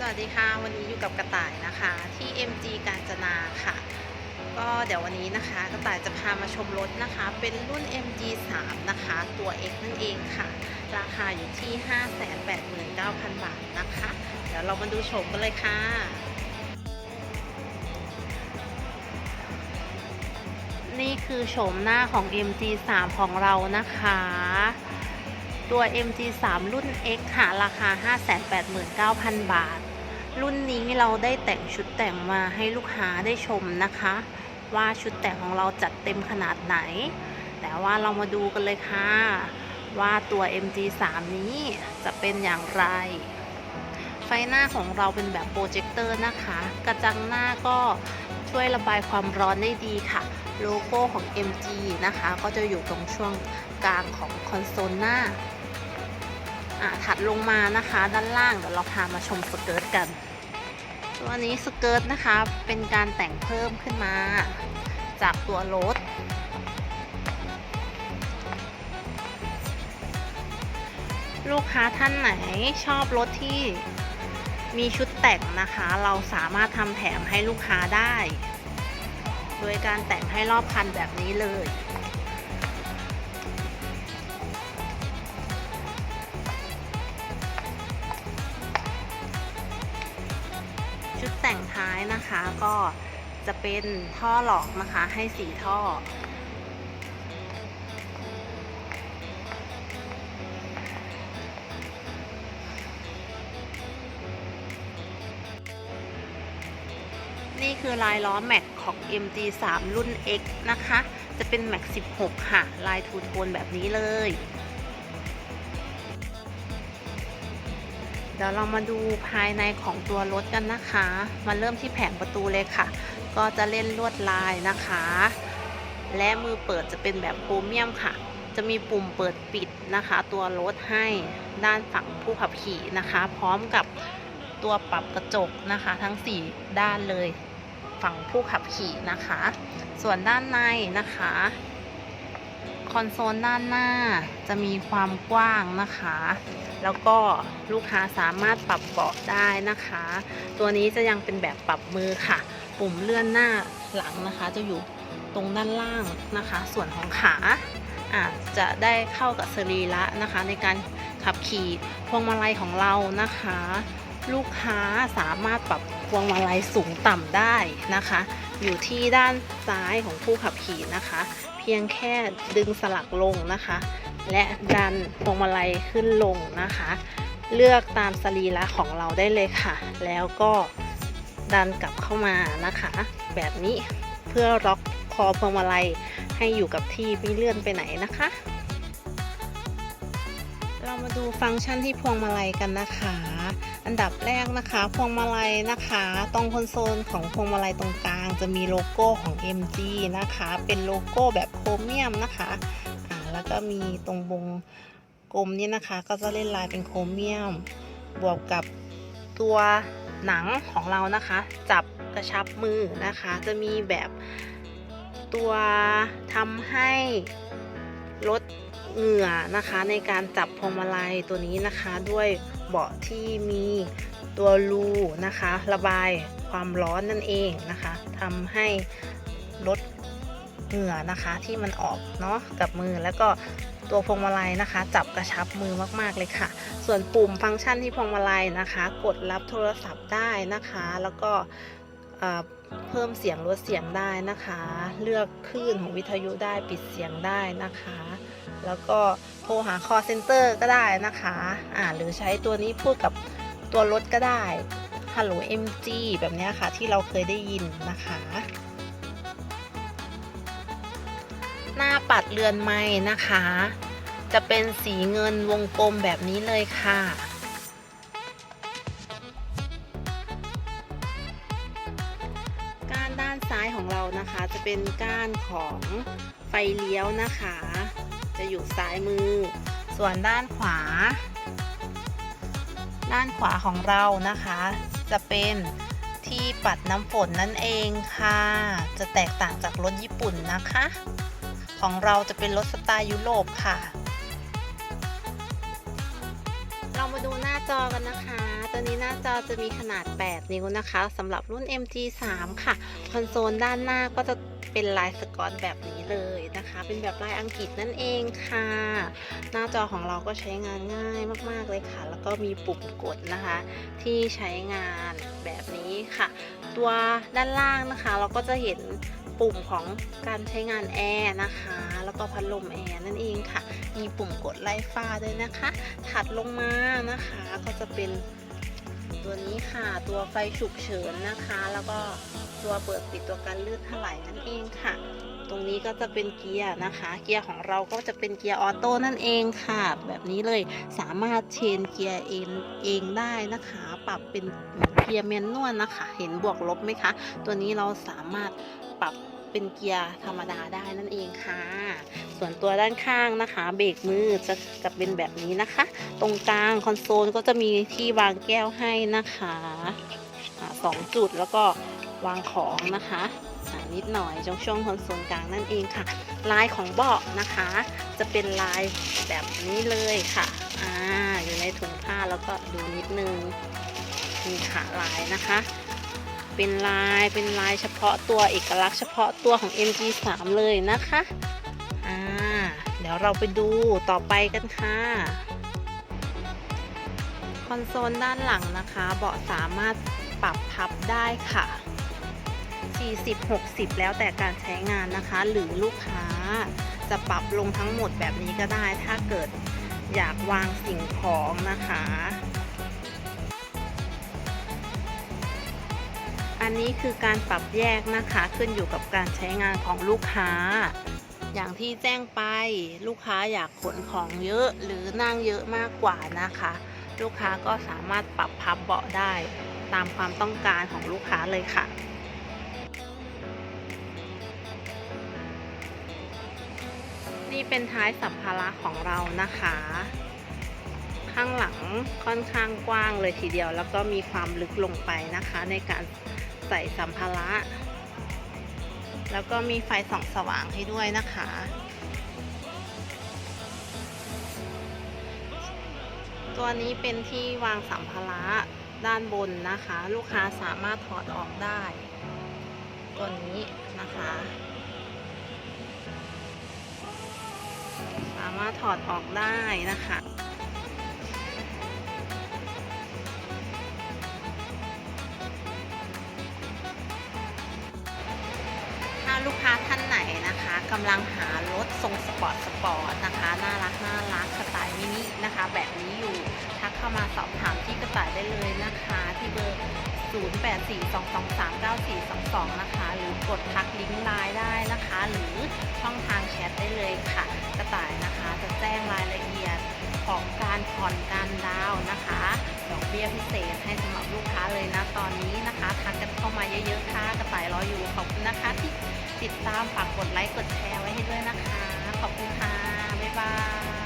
สวัสดีค่ะวันนี้อยู่กับกระต่ายนะคะที่ MG กาญจนาค่ะ ก็เดี๋ยววันนี้นะคะกระต่ายจะพามาชมรถนะคะ เป็นรุ่น MG 3นะคะตัว X นั่นเองค่ะ ราคาอยู่ที่ 589,000 บาทนะคะ เดี๋ยวเรามาดูโฉมกันเลยค่ะนี่คือโฉมหน้าของ MG 3 ของเรานะคะ ตัว MG3 รุ่น X ค่ะ ราคา 589,000 บาท รุ่นนี้เราได้แต่งชุดแต่งมาให้ลูกค้าได้ชมนะคะ ว่าชุดแต่งของเราจัดเต็มขนาดไหน แต่ว่าเรามาดูกันเลยค่ะ ว่าตัว MG3 นี้จะเป็นอย่างไร ไฟหน้าของเราเป็นแบบโปรเจคเตอร์นะคะ กระจังหน้าก็ช่วยระบายความร้อนได้ดีค่ะ โลโก้ของ MG นะคะ ก็จะอยู่ตรงช่วงกลางของคอนโซลหน้า อ่าถัดลงมานะคะด้านล่างเดี๋ยวเราพามาชมสเกิร์ตกัน ตัวนี้สเกิร์ตนะคะเป็นการแต่งเพิ่มขึ้นมา จากตัวรถลูกค้าท่านไหนชอบรถที่มีชุดแต่งนะคะ เราสามารถทำแถมให้ลูกค้าได้ โดยการแต่งให้รอบคันแบบนี้เลย นะคะ ก็จะเป็นท่อหลอกนะคะให้สีท่อ นี่คือลายล้อแม็กของ MG3 รุ่น X นะคะ จะเป็นแม็ก16 ค่ะ ลายทูโทนแบบนี้เลย เดี๋ยวเรามาดูภายในของตัวรถกันนะคะ มาเริ่มที่แผงประตูเลยค่ะ ก็จะเล่นลวดลายนะคะ และมือเปิดจะเป็นแบบโครเมียมค่ะ จะมีปุ่มเปิดปิดนะคะ ตัวรถให้ด้านฝั่งผู้ขับขี่นะคะ พร้อมกับตัวปรับกระจกนะคะ ทั้ง 4 ด้านเลยฝั่งผู้ขับขี่นะคะ ส่วนด้านในนะคะ คอนโซลด้านหน้าจะมีความกว้างนะคะ แล้วก็ลูกค้าสามารถปรับเบาะได้นะคะ ตัวนี้จะยังเป็นแบบปรับมือค่ะ ปุ่มเลื่อนหน้าหลังนะคะ จะอยู่ตรงด้านล่างนะคะ ส่วนของขาอะจะได้เข้ากับสรีระนะคะ ในการขับขี่พวงมาลัยของเรานะคะ ลูกค้าสามารถปรับพวงมาลัยสูงต่ำได้นะคะ อยู่ที่ด้านซ้ายของผู้ขับขี่นะคะ พียงแค่ดึงสลักลงนะคะ และดันพวงมาลัยขึ้นลงนะคะ เลือกตามสรีระของเราได้เลยค่ะ แล้วก็ดันกลับเข้ามานะคะ แบบนี้เพื่อล็อกคอพวงมาลัยให้อยู่กับที่ไม่เลื่อนไปไหนนะคะ เรามาดูฟังก์ชันที่พวงมาลัยกันนะคะ อันดับแรกนะคะ พวงมาลัยนะคะ ตรงคอนโซลของพวงมาลัยตรงกลาง จะมีโลโก้ของ MG นะคะ เป็นโลโก้แบบโครเมียมนะคะอ่าแล้วก็มีตรงวงกลมนี่นะคะ ก็จะเล่นลายเป็นโครเมียม บวกกับตัวหนังของเรานะคะ จับกระชับมือนะคะ จะมีแบบตัวทำให้ลด เหงื่อนะคะในการจับพวงมาลัยตัวนี้นะคะด้วยเบาะที่มีตัวรูนะคะ ระบายความร้อนนั่นเองนะคะทำให้ลดเหงื่อนะคะที่มันออกเนาะกับมือแล้วก็ตัวพวงมาลัยนะคะ จับกระชับมือมาก ๆ เลยค่ะ ส่วนปุ่มฟังก์ชันที่พวงมาลัยนะคะ กดรับโทรศัพท์ได้นะคะ แล้วก็เอ่อเพิ่มเสียงลดเสียงได้นะคะ เลือกคลื่นของวิทยุได้ปิดเสียงได้นะคะ แล้วก็โทรหา call center ก็ได้นะคะอ่าหรือใช้ตัวนี้พูดกับตัวรถก็ได้ Hello MG แบบนี้ค่ะที่เราเคยได้ยินนะคะ หน้าปัดเรือนไม้นะคะ จะเป็นสีเงินวงกลมแบบนี้เลยค่ะก้านด้านซ้ายของเรานะคะ จะเป็นก้านของไฟเลี้ยวนะคะ จะอยู่ซ้ายมือ ส่วนด้านขวา ด้านขวาของเรานะคะ จะเป็นที่ปัดน้ำฝนนั่นเองค่ะ จะแตกต่างจากรถญี่ปุ่นนะคะ ของเราจะเป็นรถสไตล์ยุโรปค่ะ เรามาดูหน้าจอกันนะคะตัวนี้หน้าจอจะมีขนาด 8 นิ้วนะคะสำหรับรุ่น MG3 ค่ะ คอนโซลด้านหน้าก็จะ เป็นลายสกอตแบบนี้เลยนะคะ เป็นแบบลายอังกฤษนั่นเองค่ะ หน้าจอของเราก็ใช้งานง่ายมาก ๆเลยค่ะ แล้วก็มีปุ่มกดนะคะ ที่ใช้งานแบบนี้ค่ะ ตัวด้านล่างนะคะ เราก็จะเห็นปุ่มของการใช้งานแอร์นะคะ แล้วก็พัดลมแอร์นั่นเองค่ะ มีปุ่มกดไล่ฟ้าด้วยนะคะ ถัดลงมานะคะก็จะเป็น ตัวนี้ค่ะ ตัวไฟฉุกเฉินนะคะ แล้วก็ตัวเปิดปิดตัวการลื่นถลายนั่นเองค่ะ ตรงนี้ก็จะเป็นเกียร์นะคะ เกียร์ของเราก็จะเป็นเกียร์ออโต้นั่นเองค่ะ แบบนี้เลยสามารถเชนเกียร์เองเองได้นะคะ ปรับเป็นเกียร์แมนนวลนะคะ เห็นบวกลบไหมคะ ตัวนี้เราสามารถปรับเป็นเกียร์ธรรมดาได้นั่นเองค่ะ ส่วนตัวด้านข้างนะคะ เบรกมือจะจะเป็นแบบนี้นะคะ ตรงกลางคอนโซลก็จะมีที่วางแก้วให้นะคะสองจุดแล้วก็วางของนะคะนิดหน่อยตรงช่วงคอนโซลกลางนั่นเองค่ะ ลายของเบาะนะคะ จะเป็นลายแบบนี้เลยค่ะ อ่า อยู่ในถุงผ้าแล้วก็ดูนิดนึง นี่ค่ะลายนะคะ เป็นลายเป็นลายเฉพาะตัวเอกลักษณ์เฉพาะตัวของ MG3 เลยนะคะอ่าเดี๋ยวเราไปดูต่อไปกันค่ะคอนโซลด้านหลังนะคะ เบาะสามารถปรับพับได้ค่ะ 40 60 แล้วแต่การใช้งานนะคะ หรือลูกค้าจะปรับลงทั้งหมดแบบนี้ก็ได้ ถ้าเกิดอยากวางสิ่งของนะคะ อันนี้คือการปรับแยกนะคะขึ้นอยู่กับการใช้งานของลูกค้า อย่างที่แจ้งไปลูกค้าอยากขนของเยอะหรือนั่งเยอะมากกว่านะคะ ลูกค้าก็สามารถปรับพับเบาะได้ ตามความต้องการของลูกค้าเลยค่ะนี่เป็นท้ายสัมภาระของเรานะคะ ข้างหลังค่อนข้างกว้างเลยทีเดียว แล้วก็มีความลึกลงไปนะคะในการ ใส่สัมภาระ แล้วก็มีไฟส่องสว่างให้ด้วยนะคะ ตัวนี้เป็นที่วางสัมภาระด้านบนนะคะ ลูกค้าสามารถถอดออกได้ ตัวนี้นะคะ สามารถถอดออกได้นะคะ ค้าท่านไหนนะคะกำลังหารถทรงสปอร์ตสปอร์ตนะคะน่ารักน่ารักสไตล์มินินะคะ แบบนี้อยู่ทักเข้ามาสอบถามที่กระต่ายได้เลยนะคะ ที่เบอร์ 0842239422 นะคะ หรือกดทักลิงก์ไลน์ได้นะคะ หรือช่องทางแชทได้เลยค่ะ กระต่ายนะคะจะแจ้งรายละเอียด ของการผ่อนการดาวนะคะ ดอกเบี้ยพิเศษให้สำหรับลูกค้าเลยนะตอนนี้นะคะทักกันเข้ามาเยอะๆค่ะกระต่ายรออยู่ขอบคุณนะคะที่ติดตามฝากกดไลค์กดแชร์ไว้ให้ด้วยนะคะ ขอบคุณค่ะ บ๊ายบาย